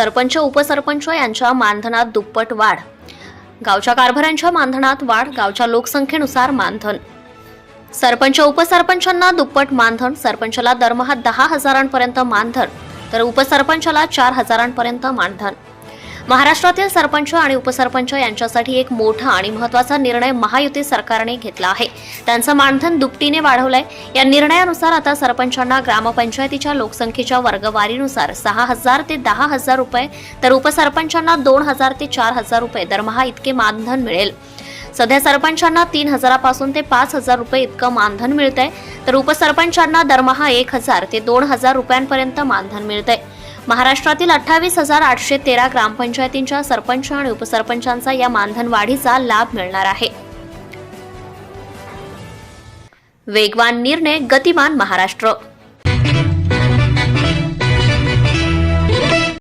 सरपंच उपसरपंच यांच्या मानधनात दुप्पट वाढ. गावच्या कारभाऱ्यांच्या मानधनात वाढ गावच्या लोकसंख्येनुसार मानधन. सरपंच उपसरपंचांना दुप्पट मानधन सरपंचाला दरमहा दहा हजारांपर्यंत मानधन तर उपसरपंचाला चार हजारांपर्यंत मानधन. महाराष्ट्रातील सरपंच आणि उपसरपंच यांच्यासाठी एक मोठा आणि महत्त्वाचा निर्णय महायुती सरकारने घेतला आहे. त्यांचं मानधन दुपटीने वाढवलंय. या निर्णयानुसार आता सरपंचांना ग्रामपंचायतीच्या लोकसंख्येच्या वर्गवारीनुसार सहा हजार ते दहा हजार रुपये तर उपसरपंचांना दोन हजार ते चार हजार रुपये दरमहा इतके मानधन मिळेल. सध्या सरपंचांना तीन हजारापासून ते पाच हजार रुपये इतकं मानधन मिळतंय तर उपसरपंचांना दरमहा एक हजार ते दोन हजार रुपयांपर्यंत मानधन मिळतंय. महाराष्ट्रातील अठ्ठावीस हजार आठशे तेरा ग्रामपंचायतींच्या सरपंच आणि उपसरपंचांचा या मानधन वाढीचा लाभ मिळणार आहे. वेगवान निर्णय गतिमान महाराष्ट्र